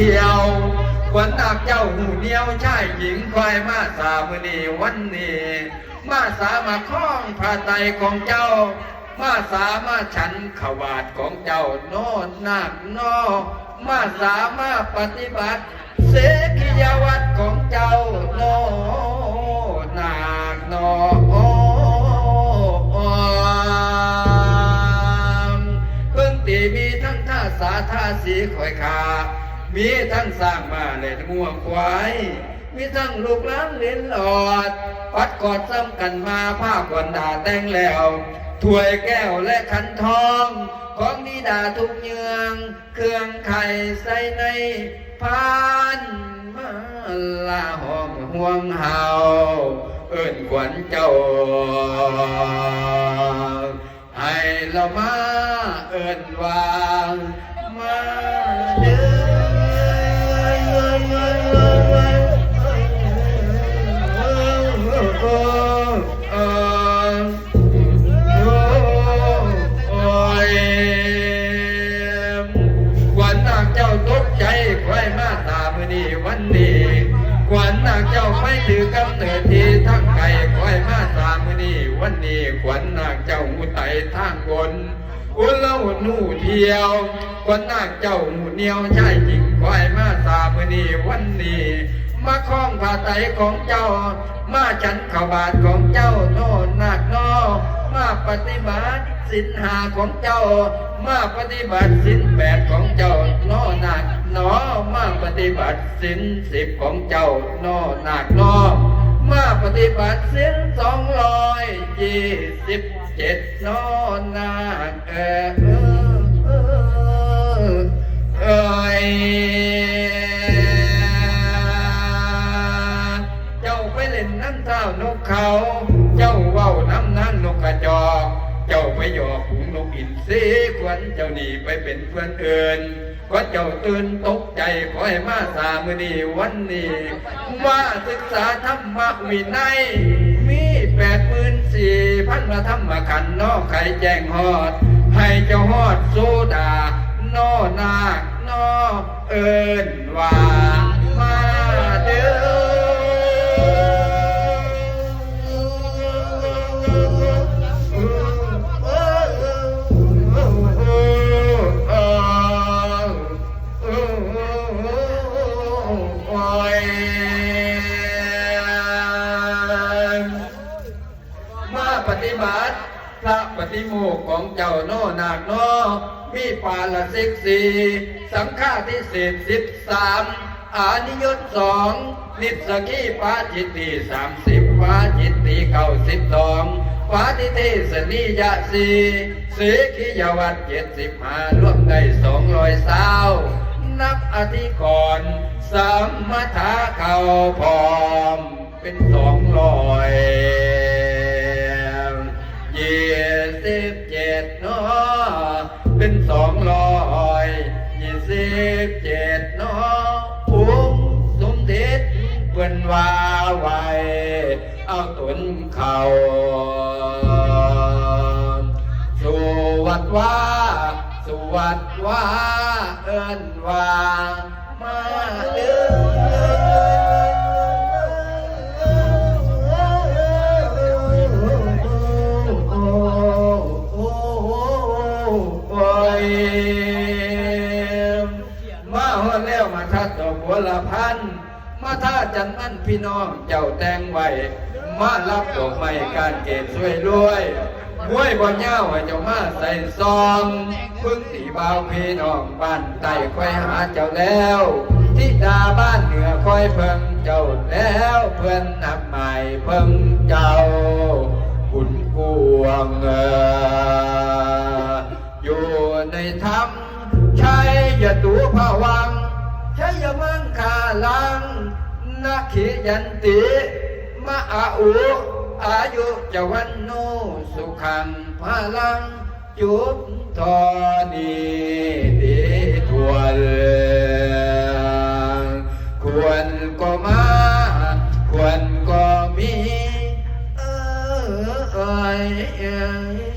ที่ยวขวัญนาคเจ้าหูเหนียวชายหญิงควายมาสามือนีวันนี้มาสามาคล้องพระไตของเจ้า มาสามาฉันขวาดของเจ้าโน่นนาคนอมาสามาปฏิบัติ เสกิยวัตของเจ้าโน่นาคนอเพิ่งตีมีทั้งท่าสาท่าสีคอยขา มีทั้งสร้างมาเล่นง่วงควาย มีทั้งลูกหล้านเล่นหลอด ปัดกอดซ้ำกันมาผ้าก่อนด่าแต่งแล้วถ้วยแก้วและขันทอง ของดีดาทุกเยือง เครื่องไข่ใส่ในพานมาลาห้องห่วงเฮาเอิ้นขวัญเจ้า ให้เรามาเอิ้นวางมา วันนี้ขวัญนางเจ้าไม่ถือกำเนิดที่ทั้งไก่คอยมาตามือนี้วันนี้ขวัญนางเจ้าหูไตทางบนอุลาหนูเที่ยวขวัญนางเจ้าหูเหนียวใช่จริงคอยมาตามือนี้วันนี้มาคล้องผ้าไตของเจ้า มาฉันขาวบาทของเจ้าโน่นนาคนอมาปฏิบัติสินหาของเจ้า มาปฏิบัติสินแปดของเจ้าโน่นาคนอมาป ฏิบัติสินสิบของเจ้าโน่นาคนอมาปฏิบัติสินสองร้อยยี่สิบเจ็ดโน่นาคเออเออเออเอยเจ้าไปเล่นน้ำเท้านกเขา เจ้าเว้าน้ำนั้นนกกระจอก เจ้าไปหยอกหูนกอินทรีควันเจ้าหนีไปเป็นเพื่อนเอิน ก็เจ้าตื่นตกใจคอยมาสามือนีวันนี้ว่าศึกษาธรรมวินัยมีแปดหมื่นสี่พันพระธรรมขันธ์นอกไข่แจ้งหอด ให้เจ้าหอดโซดา นอนาคนอเอินว่ามาเด้อ ปฏิบัติ พระปฏิโมกข์ของเจ้าโนนาคโนมีปาละสิกสีสังฆาทิเศษสิบสามอานิยตสองนิสกีปาจิตติสามสิบปาจิตติเก้าสิบสองปาทิเทสนิยะสีสีขิยวัตเจ็ดสิบห้ารวมได้สองร้อยสาวนับอธิกรณ์สามมถาเขาพร้อมเป็นสองร้อย ดเนาะเป็นสองร้อยยี่สิบเจ็ดเนาะอุ้งสมเด็จเปิ้นว่าไวเอาตุนเขาสุวัดว่าสุวัดว่าเอิ้นว่ามาเด้อ มาฮอดแล้วมาทัดดอกบัวละพัน มาท่าจันนั่นพี่น้องเจ้าแตงไว้มารับดอกไม้การเกตช่วยรวยมวยบ่เย้าให้เจ้ามาใส่ซองพึ่งตีบ่าวพี่น้องบ้านใต้คอยหาเจ้าแล้วทิดาบ้านเหนือคอยเพิ่งเจ้าแล้วเพื่อนนับใหม่เพิ่งเจ้าบุญกวงอยู่ในธรรมใช้ ยตูภวังใช้ยมังคาลังนักขียันติมาอาอุอายุจวันโนสุขังพลังจุบทอนีดีทวนควรก็มาควรก็มีเออเออ